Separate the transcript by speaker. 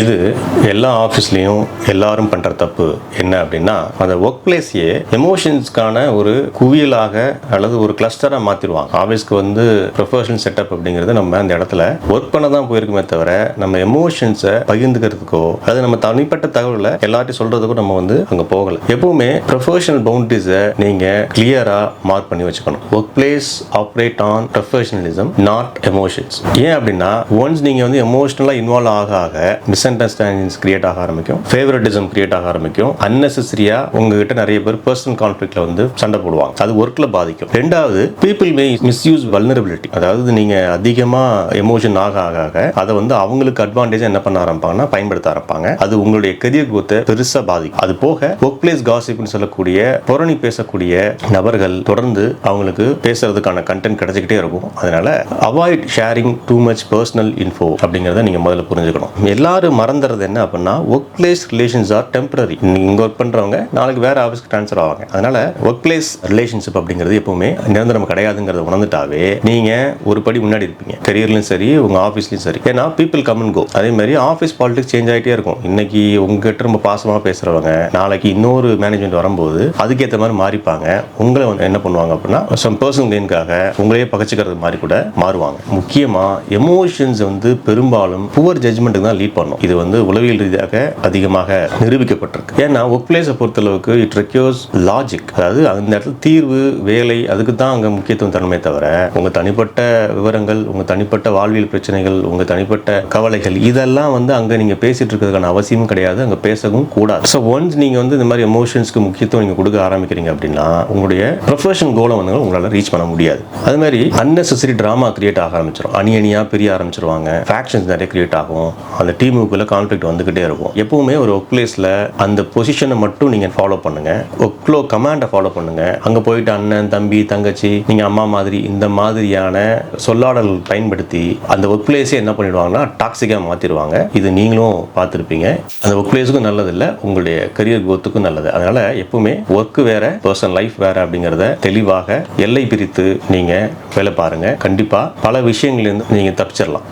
Speaker 1: இது எல்லா ஆஃபீஸ்லேயும் எல்லாரும் பண்ணுற தப்பு என்ன அப்படின்னா அந்த ஒர்க் பிளேஸையே எமோஷன்ஸ்க்கான ஒரு குவியலாக அல்லது ஒரு கிளஸ்டராக மாற்றிடுவாங்க ஆஃபீஸ்க்கு வந்து ப்ரொஃபஷனல் செட்டப் அப்படிங்கிறது நம்ம அந்த இடத்துல ஒர்க் பண்ண தான் போயிருக்குமே தவிர நம்ம எமோஷன்ஸை பகிர்ந்துக்கிறதுக்கோ அது நம்ம தனிப்பட்ட தகவலை எல்லார்ட்டையும் சொல்கிறதுக்கோ நம்ம வந்து அங்கே போகலை. எப்பவுமே ப்ரொஃபஷனல் பவுண்டரிஸை நீங்கள் கிளியராக மார்க் பண்ணி வச்சுக்கணும். Workplace operate on professionalism not emotions ஏன் அப்படின்னா ஒன்ஸ் நீங்கள் வந்து எமோஷனலாக இன்வால்வ் ஆக ஆக மிஸ் மிஸ்அண்டர்ஸ்டாண்டிங்ஸ் கிரியேட் ஆக ஆரம்பிக்கும். ஃபேவரட்டிசம் கிரியேட் ஆக ஆரம்பிக்கும். அன்னெசரியா உங்ககிட்ட நிறைய பேர் பர்சனல் கான்ஃபிளிக்ல வந்து சண்டை போடுவாங்க. அது ஒர்க்ல பாதிக்கும். ரெண்டாவது பீப்புள் மே மிஸ்யூஸ் வல்னரபிலிட்டி அதாவது நீங்க அதிகமா எமோஷன் ஆக ஆக ஆக அதை வந்து அவங்களுக்கு அட்வான்டேஜ் என்ன பண்ண ஆரம்பிப்பாங்கன்னா பயன்படுத்த ஆரம்பிப்பாங்க. அது உங்களுடைய கரியர் குரோத்தை பெருசா பாதிக்கும். அது போக ஒர்க் பிளேஸ் காசிப்னு சொல்லக்கூடிய புறணி பேசக்கூடிய நபர்கள் தொடர்ந்து அவங்களுக்கு பேசுறதுக்கான கண்டென்ட் கிடைச்சிக்கிட்டே இருக்கும். அதனால avoid sharing too much personal info அப்படிங்கிறத நீங்க முதல்ல புரிஞ்சுக்கணும். எல்லாரும் மறந்துறது என்ன அப்படின்னா workplace relations are temporary இங்கே ஒர்க் பண்றவங்க நாளைக்கு வேற ஆஃபீஸ்க்கு ட்ரான்ஸ்ஃபர் ஆவாங்க. அதனால ஒர்க் பிளேஸ் ரிலேஷன்ஷிப் அப்படிங்கிறது எப்பவுமே நிரந்தரம் கிடையாதுங்கிறத உணர்ந்துட்டாவே நீங்க ஒரு படி முன்னாடி இருப்பீங்க. கரியர்லயும் சரி உங்க ஆஃபீஸ்லயும் சரி. ஏன்னா பீப்புள் கம் அண்ட் கோ அதே மாதிரி ஆஃபீஸ் பாலிடிக்ஸ் சேஞ்ச் ஆகிட்டே இருக்கும். இன்னைக்கு உங்ககிட்ட ரொம்ப பாசமா பேசுறவங்க நாளைக்கு இன்னொரு மேனேஜ்மெண்ட் வரும்போது அதுக்கேற்ற மாதிரி மாறிப்பாங்க. உங்களை வந்து என்ன பண்ணுவாங்க அப்படின்னா சம் பர்சனல் கெயின்காக உங்களையே பகச்சிக்கிறது மாதிரி கூட மாறுவாங்க. முக்கியமா எமோஷன்ஸ் வந்து பெரும்பாலும் புவர் ஜட்ஜ்மெண்ட்டுக்கு தான் லீட் பண்ணும். இது வந்து உளவியல் ரீதியாக அதிகமாக நிரூபிக்கப்பட்டிருக்கு. ஏன்னா ஒர்க் பிளேஸை பொறுத்தளவுக்கு இட் ரெக்யூர்ஸ் லாஜிக் அதாவது அந்த இடத்துல தீர்வு வேலை அதுக்கு தான் அங்கே முக்கியத்துவம் தரமே தவிர உங்கள் தனிப்பட்ட விவரங்கள் உங்கள் தனிப்பட்ட வாழ்வியல் பிரச்சனைகள் உங்கள் தனிப்பட்ட கவலைகள் இதெல்லாம் வந்து அங்கே நீங்கள் பேசிட்டு இருக்கிறதுக்கான அவசியமும் கிடையாது. அங்கே பேசவும் கூடாது. ஸோ ஒன்ஸ் நீங்கள் வந்து இந்த மாதிரி எமோஷன்ஸ்க்கு முக்கியத்துவம் நீங்கள் கொடுக்க ஆரம்பிக்கிறீங்க அப்படின்னா உங்களுடைய ப்ரொஃபஷன் கோலை வந்து உங்களால் ரீச் பண்ண முடியாது. அது மாதிரி அன்னெசரி ட்ராமா கிரியேட் ஆக ஆரம்பிச்சிடும் அணி அணியாக பிரிய ஆரம்பிச்சிருவாங்க. ஃபேக்ஷன்ஸ் நிறைய கிரியேட் ஆகும். அந்த டீமுக்குள்ள கான்ஃப்ளிக்ட் வந்துகிட்டே இருக்கும். எப்பவுமே ஒரு ஒர்க் பிளேஸில் அந்த பொசிஷனை மட்டும் நீங்கள் ஃபாலோ பண்ணுங்க. ஒர்க்லோ கமாண்டை ஃபாலோ பண்ணுங்க. அங்கே போயிட்டு அண்ணன் தம்பி தங்கச்சி நீங்கள் அம்மா மாதிரி இந்த மாதிரியான சொல்லாடல் பயன்படுத்தி அந்த ஒர்க் பிளேஸே என்ன பண்ணிடுவாங்கன்னா டாக்ஸிக்காக மாற்றிடுவாங்க இது நீங்களும் பார்த்துருப்பீங்க. அந்த ஒர்க் பிளேஸுக்கும் நல்லதில்லை உங்களுடைய கரியர் growth-க்கும் நல்லது. அதனால எப்பவுமே ஒர்க் வேற பர்சனல் லைஃப் வேற அப்படிங்கிறத தெளிவாக எல்லை பிரித்து நீங்கள் வேலை பாருங்க. கண்டிப்பாக பல விஷயங்கள்லேருந்து நீங்கள் தப்பிச்சிடலாம்